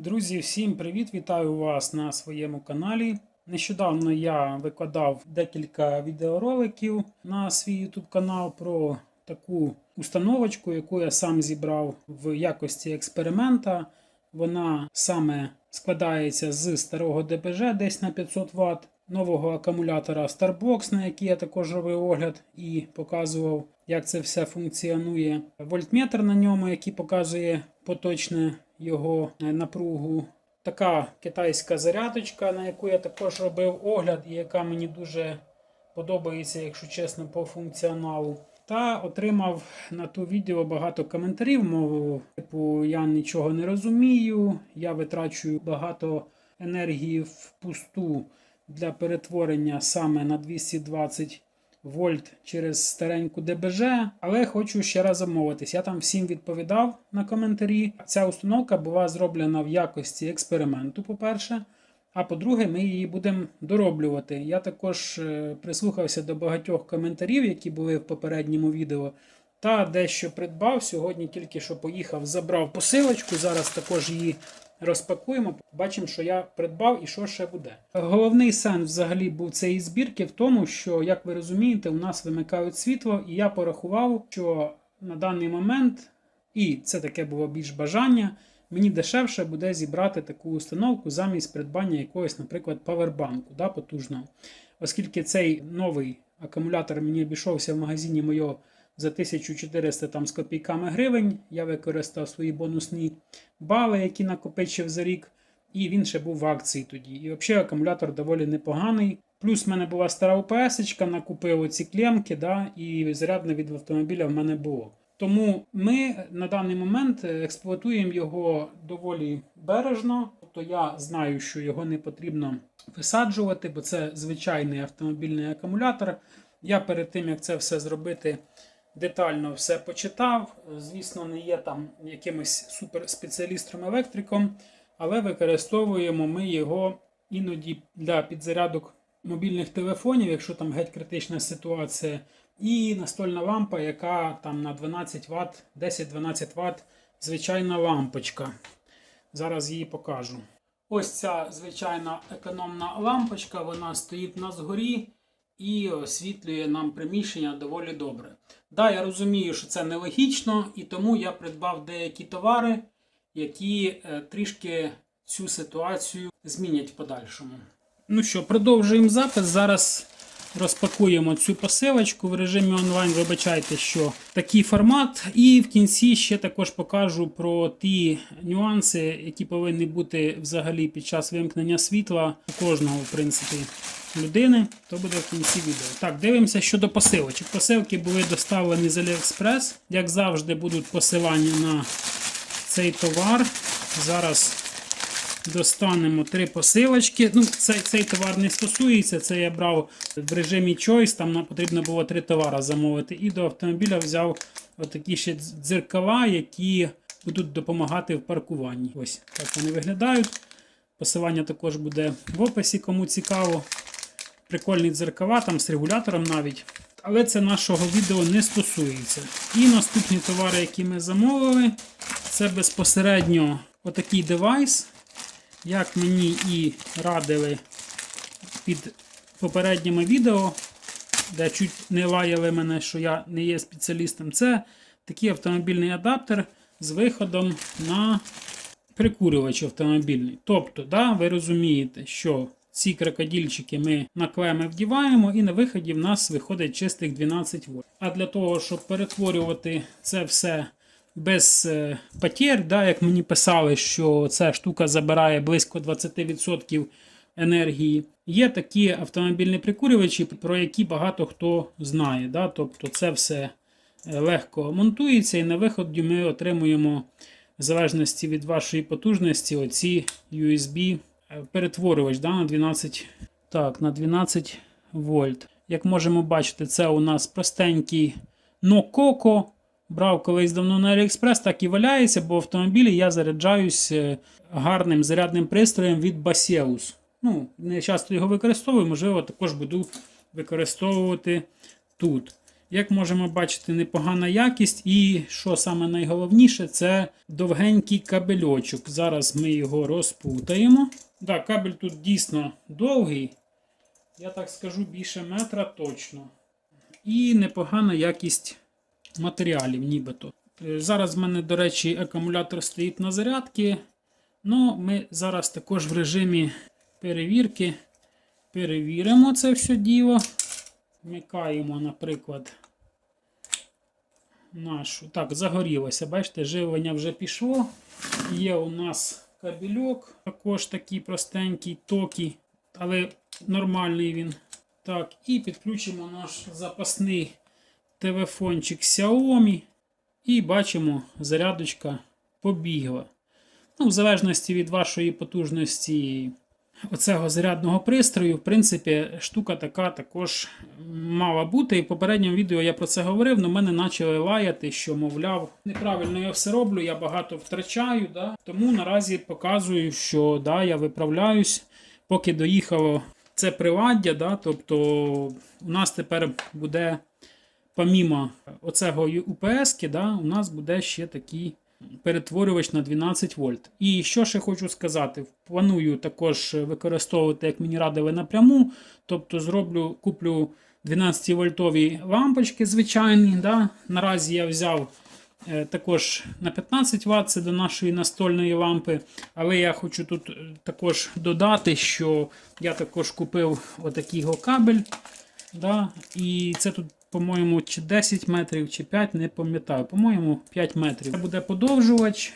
Друзі, всім привіт! Вітаю вас на своєму каналі. Нещодавно я викладав декілька відеороликів на свій YouTube канал про таку установочку, яку я сам зібрав в якості експеримента. Вона саме складається з старого ДПЖ десь на 500 Вт, нового акумулятора Starbox, на який я також робив огляд і показував, як це все функціонує. Вольтметр на ньому, який показує поточне його е, напругу. Така китайська зарядочка, на яку я також робив огляд, і яка мені дуже подобається, якщо чесно, по функціоналу. Та отримав на ту відео багато коментарів, мов, типу, я нічого не розумію, я витрачую багато енергії впусту для перетворення саме на 220 вольт через стареньку ДБЖ, але хочу ще раз замовитись. Я там всім відповідав на коментарі. Ця установка була зроблена в якості експерименту, по-перше. А по-друге, ми її будемо дороблювати. Я також е, прислухався до багатьох коментарів, які були в попередньому відео, та дещо придбав. Сьогодні тільки що поїхав, забрав посилочку. Зараз також її розпакуємо. Бачимо, що я придбав і що ще буде. Головний сенс взагалі був цієї збірки в тому, що, як ви розумієте, у нас вимикають світло, і я порахував, що на даний момент, і це таке було більш бажання. Мені дешевше буде зібрати таку установку замість придбання якогось, наприклад, павербанку да, потужного. Оскільки цей новий акумулятор мені обійшовся в магазині моєго за 1400 там, з копійками гривень, я використав свої бонусні бали, які накопичив за рік, і він ще був в акції тоді. І взагалі акумулятор доволі непоганий. Плюс в мене була стара УПС, накупив оці клемки, да, і зарядне від автомобіля в мене було. Тому ми на даний момент експлуатуємо його доволі бережно. Тобто я знаю, що його не потрібно висаджувати, бо це звичайний автомобільний акумулятор. Я перед тим, як це все зробити, детально все почитав. Звісно, не є там якимось суперспеціалістом-електриком, але використовуємо ми його іноді для підзарядок мобільних телефонів, якщо там геть критична ситуація. І настольна лампа, яка там на 12 Вт, 10-12 Вт, звичайна лампочка. Зараз її покажу. Ось ця звичайна економна лампочка, вона стоїть на згорі і освітлює нам приміщення доволі добре. Да, я розумію, що це нелогічно, і тому я придбав деякі товари, які е, трішки цю ситуацію змінять в подальшому. Ну що, продовжуємо запис. Зараз розпакуємо цю посилочку в режимі онлайн. Вибачайте, що такий формат. І в кінці ще також покажу про ті нюанси, які повинні бути взагалі під час вимкнення світла у кожного, в принципі, людини. То буде в кінці відео. Так, дивимося щодо посилочок. Посилки були доставлені з AliExpress. Як завжди, будуть посилання на цей товар. Зараз. Достанемо три посилочки. Ну, Цей цей товар не стосується. Це я брав в режимі Choice, там нам потрібно було три товари замовити. І до автомобіля взяв отакі ще дзеркала, які будуть допомагати в паркуванні. Ось так вони виглядають. Посилання також буде в описі, кому цікаво. Прикольні дзеркала, там з регулятором навіть. Але це нашого відео не стосується. І наступні товари, які ми замовили, це безпосередньо отакий девайс. Як мені і радили під попередніми відео, де чуть не лаяли мене, що я не є спеціалістом, це такий автомобільний адаптер з виходом на прикурювач автомобільний. Тобто, да, ви розумієте, що ці крокодільчики ми на клеми вдіваємо, і на виході в нас виходить чистих 12 вольт. А для того, щоб перетворювати це все без е, потір, да, як мені писали, що ця штука забирає близько 20% енергії. Є такі автомобільні прикурювачі, про які багато хто знає. Да? Тобто це все е, легко монтується, і на виході ми отримуємо, в залежності від вашої потужності, оці USB перетворювач да, на 12 так, на 12 вольт. Як можемо бачити, це у нас простенький Nokoko. Брав колись давно на AliExpress, так і валяється, бо в автомобілі я заряджаюсь е, гарним зарядним пристроєм від Baseus. Ну, Не часто його використовую, можливо, також буду використовувати тут. Як можемо бачити, непогана якість, і що саме найголовніше, це довгенький кабельочок. Зараз ми його розпутаємо. Так, кабель тут дійсно довгий, я так скажу, більше метра точно. І непогана якість матеріалів, нібито. Е, Зараз в мене, до речі, акумулятор стоїть на зарядці. Ну, ми зараз також в режимі перевірки перевіримо це все діло. Вмикаємо, наприклад, нашу. Так, загорілося. Бачите, живлення вже пішло. Є у нас кабельок, також такий простенький, токий, але нормальний він. Так, і підключимо наш запасний телефончик Xiaomi. І бачимо, зарядочка побігла. Ну, в залежності від вашої потужності оцього зарядного пристрою, в принципі, штука така також мала бути. І в попередньому відео я про це говорив, але мене почали лаяти, що, мовляв, неправильно я все роблю, я багато втрачаю. Да? Тому наразі показую, що да, я виправляюсь, поки доїхало це приладдя. Да? Тобто у нас тепер буде, помімо оцього UPS, да, у нас буде ще такий перетворювач на 12 вольт. І що ще хочу сказати, планую також використовувати, як мені радили напряму. Тобто зроблю, куплю 12 вольтові лампочки звичайні. Да? Наразі я взяв е, також на 15 Вт, це до нашої настольної лампи. Але я хочу тут е, також додати, що я також купив отакий кабель. Да? І це тут по-моєму, чи 10 метрів, чи 5, не пам'ятаю. По-моєму, 5 метрів. Це буде подовжувач.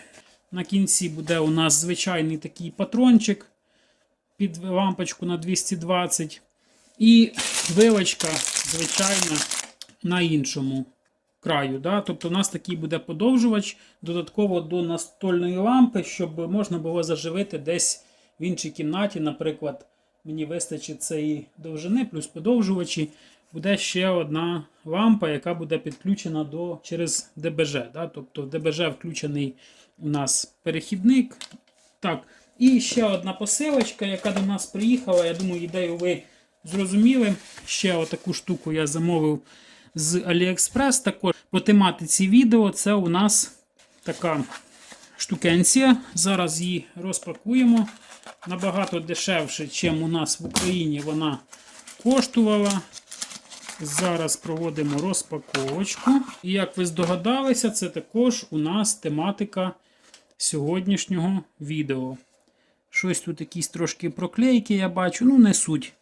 На кінці буде у нас звичайний такий патрончик під лампочку на 220. І вилочка, звичайна, на іншому краю. Да? Тобто у нас такий буде подовжувач додатково до настольної лампи, щоб можна було заживити десь в іншій кімнаті. Наприклад, мені вистачить цієї довжини, плюс подовжувачі буде ще одна лампа, яка буде підключена до, через ДБЖ. Да? Тобто в ДБЖ включений у нас перехідник. Так, І ще одна посилочка, яка до нас приїхала. Я думаю, ідею ви зрозуміли. Ще отаку штуку я замовив з AliExpress. Також по тематиці відео це у нас така штукенція. Зараз її розпакуємо. Набагато дешевше, ніж у нас в Україні вона коштувала. Зараз проводимо розпаковочку. І як ви здогадалися, це також у нас тематика сьогоднішнього відео. Щось тут якісь трошки проклейки, я бачу, ну не суть.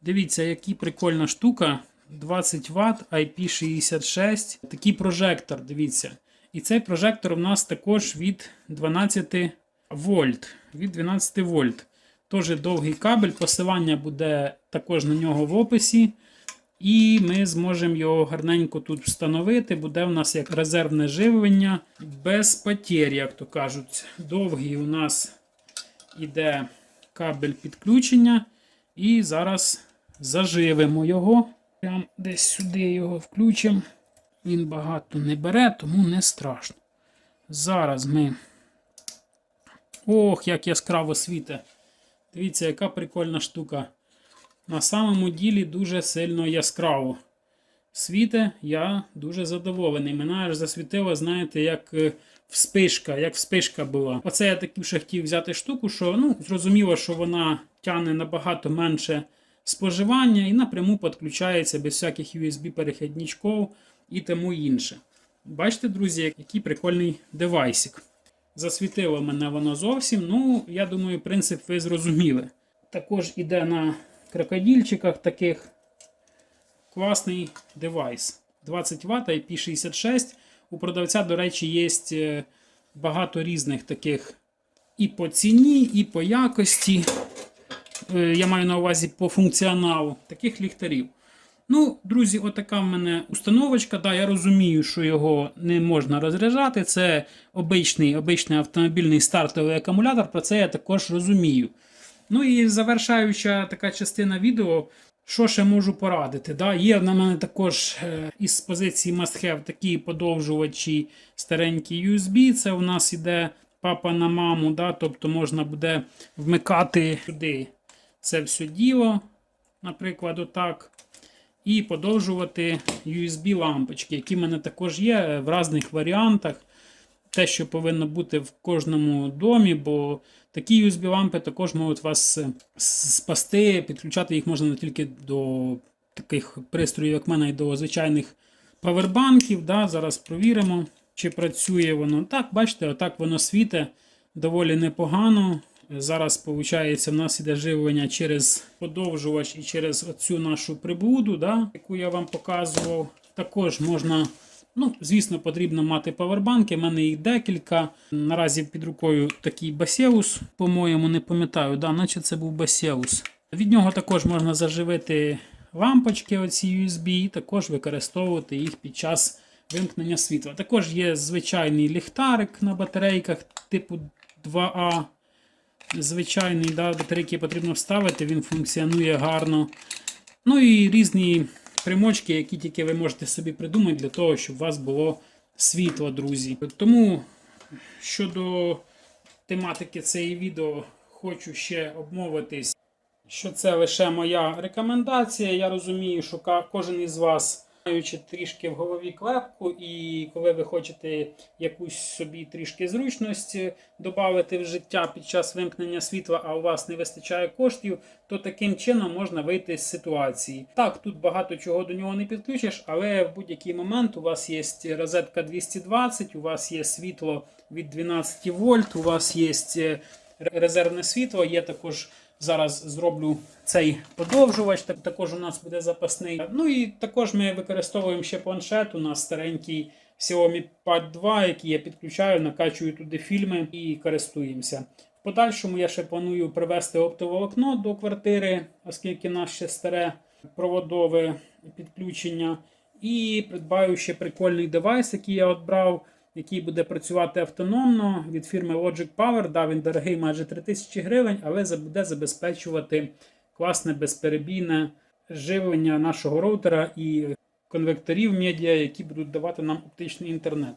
Дивіться, які прикольна штука. 20 Вт, IP66. Такий прожектор, дивіться. І цей прожектор у нас також від 12 вольт. Від 12 вольт. Теж довгий кабель. Посилання буде також на нього в описі. І ми зможемо його гарненько тут встановити. Буде в нас як резервне живлення без потерь, як то кажуть. Довгий у нас іде кабель підключення. І зараз заживимо його. Прям десь сюди його включимо. Він багато не бере, тому не страшно. Зараз ми. Ох, як яскраво світе. Дивіться, яка прикольна штука. На самому ділі дуже сильно яскраво. Світе, я дуже задоволений. Мене аж засвітило, знаєте, як е, вспишка, як вспишка була. Оце я таки ще хотів взяти штуку, що ну, зрозуміло, що вона тягне набагато менше споживання і напряму підключається без всяких USB-перехідничків і тому інше. Бачите, друзі, який прикольний девайсик. Засвітило мене воно зовсім. Ну, я думаю, принцип ви зрозуміли. Також іде на крокодильчиках таких класний девайс. 20 Вт IP66. У продавця, до речі, є е, багато різних таких і по ціні, і по якості. Е, Я маю на увазі по функціоналу таких ліхтарів. Ну, друзі, отака в мене установочка. Да, я розумію, що його не можна розряджати. Це обичний, обичний автомобільний стартовий акумулятор, про це я також розумію. Ну і завершаюча така частина відео, що ще можу порадити. Да? Є на мене також е, із позиції must have такі подовжувачі старенькі USB. Це у нас іде папа на маму, да? тобто можна буде вмикати сюди це все діло. Наприклад, отак. І подовжувати USB-лампочки, які в мене також є в різних варіантах. Те, що повинно бути в кожному домі, бо такі USB-лампи також можуть вас е, спасти. Підключати їх можна не тільки до таких пристроїв, як в мене, і до звичайних павербанків. Да? Зараз провіримо, чи працює воно. Так, бачите, отак воно світить доволі непогано. Зараз, виходить, в нас іде живлення через подовжувач і через оцю нашу приблуду, да, яку я вам показував. Також можна, ну, звісно, потрібно мати павербанки. У мене їх декілька. Наразі під рукою такий Басеус, по-моєму, не пам'ятаю, да, наче це був Басеус. Від нього також можна заживити лампочки, оці USB, і також використовувати їх під час вимкнення світла. Також є звичайний ліхтарик на батарейках типу 2А звичайний да, батарейки потрібно вставити, він функціонує гарно. Ну і різні примочки, які тільки ви можете собі придумати для того, щоб у вас було світло, друзі. Тому щодо тематики цієї відео, хочу ще обмовитись, що це лише моя рекомендація. Я розумію, що кожен із вас. Маючи трішки в голові клепку, і коли ви хочете якусь собі трішки зручності додати в життя під час вимкнення світла, а у вас не вистачає коштів, то таким чином можна вийти з ситуації. Так, тут багато чого до нього не підключиш, але в будь-який момент у вас є розетка 220, у вас є світло від 12 вольт, у вас є резервне світло, є також. Зараз зроблю цей подовжувач, так- також у нас буде запасний. Ну і також ми використовуємо ще планшет. У нас старенький Xiaomi Pad 2, який я підключаю, накачую туди фільми і користуємося. В подальшому я ще планую привезти оптоволокно до квартири, оскільки нас ще старе проводове підключення. І придбаю ще прикольний девайс, який я от брав, який буде працювати автономно від фірми Logic Power. Да, він дорогий майже 3000 гривень, але буде забезпечувати класне безперебійне живлення нашого роутера і конвекторів медіа, які будуть давати нам оптичний інтернет.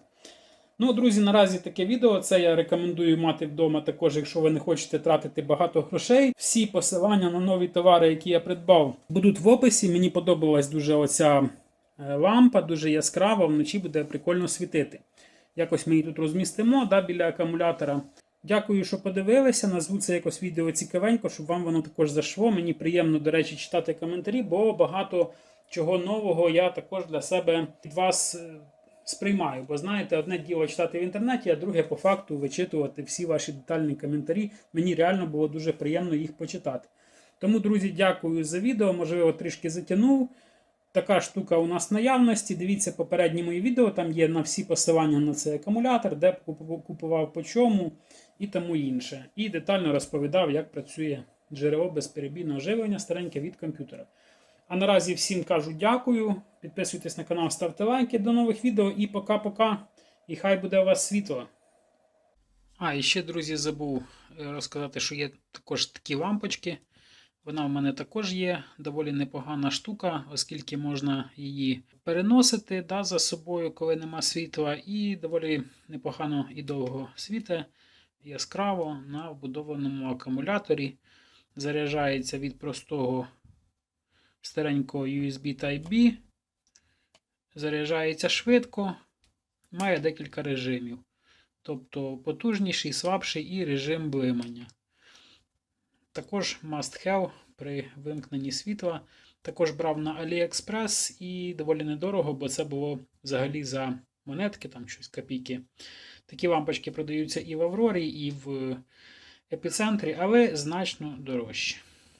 Ну, друзі, наразі таке відео. Це я рекомендую мати вдома також, якщо ви не хочете тратити багато грошей. Всі посилання на нові товари, які я придбав, будуть в описі. Мені подобалась дуже оця е, лампа, дуже яскрава, вночі буде прикольно світити. Якось ми її тут розмістимо да, біля акумулятора. Дякую, що подивилися. Назву це якось відео цікавенько, щоб вам воно також зайшло. Мені приємно, до речі, читати коментарі, бо багато чого нового я також для себе від вас е, сприймаю. Бо знаєте, одне діло читати в інтернеті, а друге по факту вичитувати всі ваші детальні коментарі. Мені реально було дуже приємно їх почитати. Тому, друзі, дякую за відео. Можливо, трішки затягнув. Така штука у нас в наявності. Дивіться попередні мої відео, там є на всі посилання на цей акумулятор, де купу- купував по чому і тому інше. І детально розповідав, як працює джерело безперебійного живлення стареньке від комп'ютера. А наразі всім кажу дякую. Підписуйтесь на канал, ставте лайки. До нових відео і пока-пока. І хай буде у вас світло. А, і ще, друзі, забув е, розказати, що є також такі лампочки. Вона в мене також є доволі непогана штука, оскільки можна її переносити да, за собою, коли нема світла, і доволі непогано і довго світе яскраво на вбудованому акумуляторі. Заряджається від простого старенького USB Type-B. Заряджається швидко, має декілька режимів. Тобто потужніший, слабший і режим блимання. Також must have при вимкненні світла. Також брав на AliExpress і доволі недорого, бо це було взагалі за монетки, там щось копійки. Такі лампочки продаються і в Аврорі, і в епіцентрі, але значно дорожче.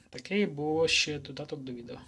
Такий було ще додаток до відео.